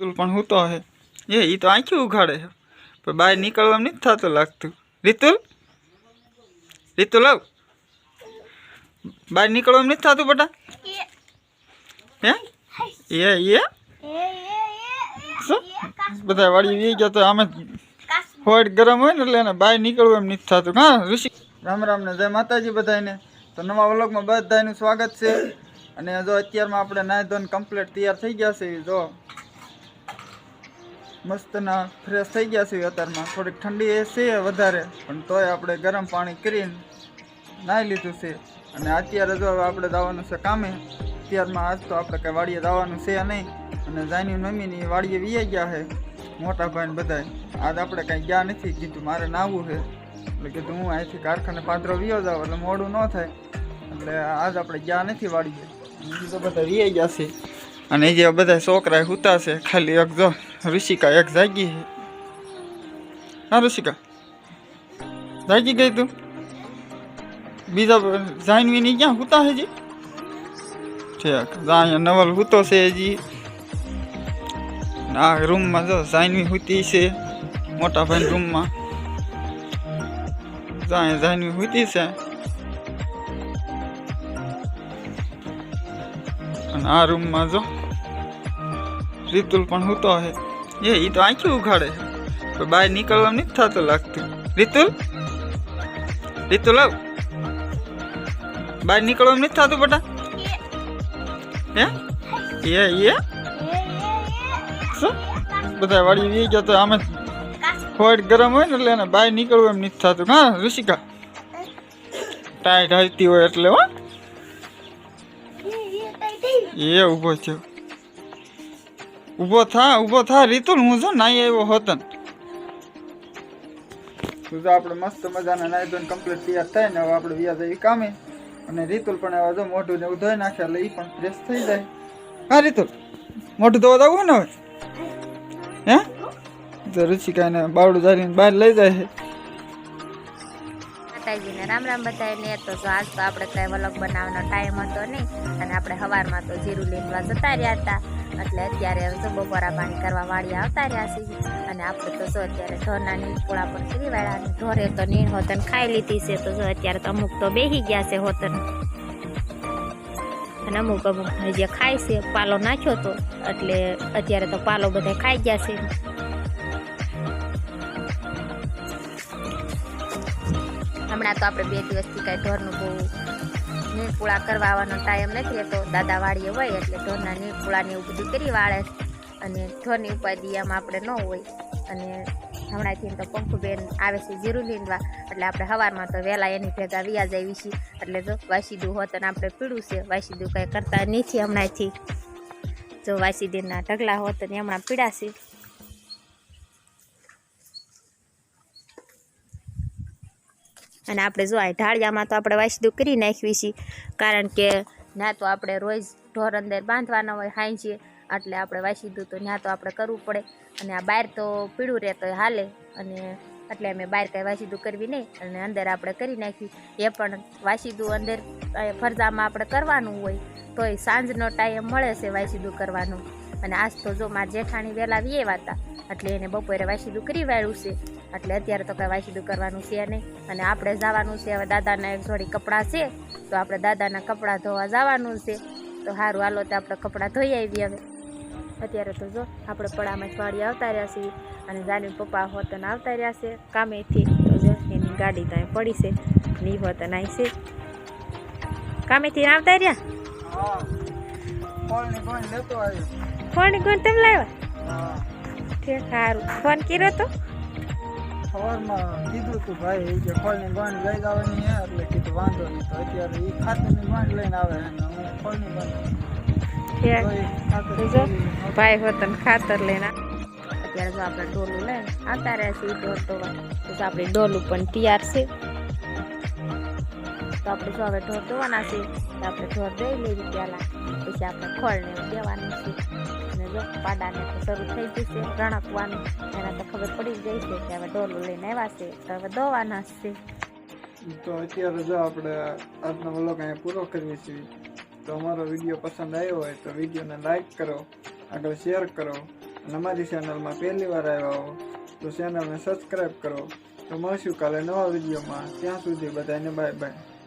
તું પણ હું તો હે. એ એ તો આંખી ઉઘાડે છે. પણ બહાર નીકળવા નથી થતું લાગતું. રીતુલ? રીતુલ આવ. બહાર નીકળવા નથી થતું બટા? હે? એ એ? બધા વાળી વી ગયા તો આમે હોટ ગરમ હોય ને એટલે એને બહાર નીકળવું એમ નથી થતું. હા, ઋષિ. રામ રામ ને જય માતાજી બધાને તો નવા વ્લોગમાં બધાનું સ્વાગત છે. અને જો અત્યારમાં આપણે નાય ધોન કમ્પ્લીટ તૈયાર થઈ ગયા છે, જો. મસ્તના ફ્રેશ થઈ ગયા છે અત્યારમાં. થોડીક ઠંડી છે વધારે, પણ તોય આપણે ગરમ પાણી કરીને નાહી લીધું છે. અને અત્યારે જો હવે આપણે જવાનું છે કામે અત્યારમાં આજ તો આપણે કંઈ વાડીએ જવાનું છે નહીં. અને જાની મમ્મીની વાડીએ વીઆઈ ગયા છે મોટા ભાઈ બધા આજ આપણે કાંઈ ગયા નથી, કીધું મારે નાહવું છે. એટલે કીધું હું અહીંથી કારખાને પાત્રો વીયો જાઉં, એટલે મોડું ન થાય. એટલે આજ આપણે ગયા નથી વાડીએ. બીજું બધા વીઆઈ ગયા છે. અને જે બધા છોકરા હુતા છે, ખાલી એક જો ઋષિકા એક જાગી છે હા ઋષિકા જાગી ગઈ તું બીજા જાનવીની ક્યાં હુતા છે જી ઠીક જા અહીંયા નવલ હુતો છે હજી આ રૂમમાં જો જાનવી હુતી છે મોટા ભાઈ રૂમમાં જા અહીંયા જાનવી હુતી છે અને આ રૂમમાં જો રીતુલ પણ હુતો હે એ એ તો આંખી ઉઘાડે તો પણ બહાર નીકળવા નથી થતું લાગતું. રીતુલ રીતુલ આવ બહાર નીકળવા નથી થતું બટા? હે? એ એ? શું? બધા વાળી વી ગયા તો આમે હોટ ગરમ હોય ને એટલે એને બહાર નીકળવું એમ નથી થતું. હા ઋષિકા? ટાઈટ હલતી હોય એટલે હો. એ ઊભો છે ઊભો થા ઊભો થા. રીતુલ, હું જો નાઈ આવ્યો હોતન. તું જો આપણે મસ્ત મજાના નાઈ ધોઈને કમ્પ્લીટ તૈયાર થાય ને, હવે આપણે વ્યાજ એ કામે. અને રીતુલ પણ આવા જો મોઢું ને એવું ધોઈ નાખે, એટલે એ પણ ફ્રેશ થઈ જાય. હા, રીતુલ, મોઢું ધોવા જવું ને હવે? હે? તો રુચિકાને બાવડું જારીને બહાર લઈ જાય માતાજીને રામ રામ બધાને તો જો આજ તો આપણે કંઈ અલગ બનાવવાનો ટાઈમ હતો નહીં. અને આપણે સવારમાં તો જીરું લીંબવા જતા રહ્યા હતા. એટલે અત્યારે તો બપોરા પાણી કરવા વાળી આવતા રહ્યા છીએ. અને આપણે તો જો અત્યારે ઢોરના નીણ પોળા પણ ફરી વાળા ઢોરે તો નીણ હોતન ખાઈ લીધી છે. તો જો અત્યારે તો અમુક તો બેહી ગયા છે હોતન. અને અમુક અમુક જે ખાય છે. પાલો નાખ્યો તો. એટલે અત્યારે તો પાલો બધા ખાઈ ગયા છે. હમણાં તો આપણે બે દિવસથી કાંઈ ઢોરનું બહુ નીરપુળા કરવા આવવાનો ટાઈમ નથી રહેતો. દાદા વાડીએ હોય એટલે ઢોરના નીર પૂળાને એવું બધું કરી વાળે. અને ઢોરની ઉપાધિ આમ આપણે ન હોય. અને હમણાંથી તો પંખુબેન આવે છે જીરું લીંડવા એટલે આપણે સવારમાં તો વહેલા એની ભેગા વ્યાજ આવી છીએ. એટલે જો વાસીદું હોત અને આપણે પીડું છે, વાસીદું કાંઈ કરતા નથી હમણાંથી. જો વાસીદીના ઢગલા હોત ને હમણાં પીડાશે. અને આપણે જો આ ઢાળિયામાં તો આપણે વાસદું કરી નાખવી છીએ કારણ કે ના તો આપણે રોજ ઢોર અંદર બાંધવાના હોય હાઈ છીએ એટલે આપણે વાસીદું તો ત્યાં તો આપણે કરવું પડે. અને આ બહાર તો પીળું રહે તો હાલે, અને એટલે અમે બહાર કાંઈ વાસીદું કરવી નહીં, અને અંદર આપણે કરી નાખી. એ પણ વાસીદું અંદર ફરજામાં આપણે કરવાનું હોય, તોય સાંજનો ટાઈમ મળે છે વાસીદું કરવાનું. અને આજ તો જો મારા જેઠાણી વહેલા વિયેવા હતા એટલે એને બપોરે વાસીદું કરી વાળ્યું છે. એટલે અત્યારે તો કાંઈ વાસીદું કરવાનું છે નહીં. અને આપણે જવાનું છે હવે દાદાના એક જોડી કપડાં છે તો આપણે દાદાના કપડાં ધોવા જવાનું છે. તો સારું હાલો તો આપણે કપડાં ધોઈ આવી હવે. અત્યારે તો જો આપણે પડામાં જ વાળી આવતા રહ્યા છીએ અને જાની પપ્પા હોતન આવતા રહ્યા છે કામેથી. તો જો એની ગાડી તો અહીં પડી છે ની હોતન આવી છે. કામેથી આવતા રહ્યા? ફોન કોણ તમે લાવ્યા ઠીક સારું ફોન કર્યો તો? સવારમાં કીધું તું ભાઈ કે ફળની ગોંડ લઈ આવવાની છે એટલે કીધું વાંધો નહીં. તો અત્યારે એ ખાતરની ગોંડ લઈને આવે અને હું ફળની તો ખાતર ભાઈ હોતન ખાતર લઈને અત્યારે જો આપણે ડોલું લઈને આવતા રહ્યા છીએ ઢોર ધોવા તો આપણે ડોલું પણ તૈયાર છે. તો આપણે જો હવે ઢોર ધોવાના છે તો આપણે ઢોર દઈ લેવી પહેલાં પછી આપણે ખોળને દેવાનું છે. જો, પાડાને તો શરૂ થઈ છે રણકવાનું. એના તો ખબર પડી જ છે કે હવે ડોલું લઈને આવ્યા છે, તો હવે દોવાના છે. તો અત્યારે જો આપણે આજનો વ્લોગ અહીંયા પૂરો કરીએ છીએ. તો અમારો વીડિયો પસંદ આવ્યો હોય તો વિડીયોને લાઈક કરો, આગળ શેર કરો, અને અમારી ચેનલમાં પહેલી વાર આવ્યા હો તો ચેનલને સબસ્ક્રાઈબ કરો. તો મળશું કાલે નવા વિડીયોમાં. ત્યાં સુધી બધાને બાય બાય.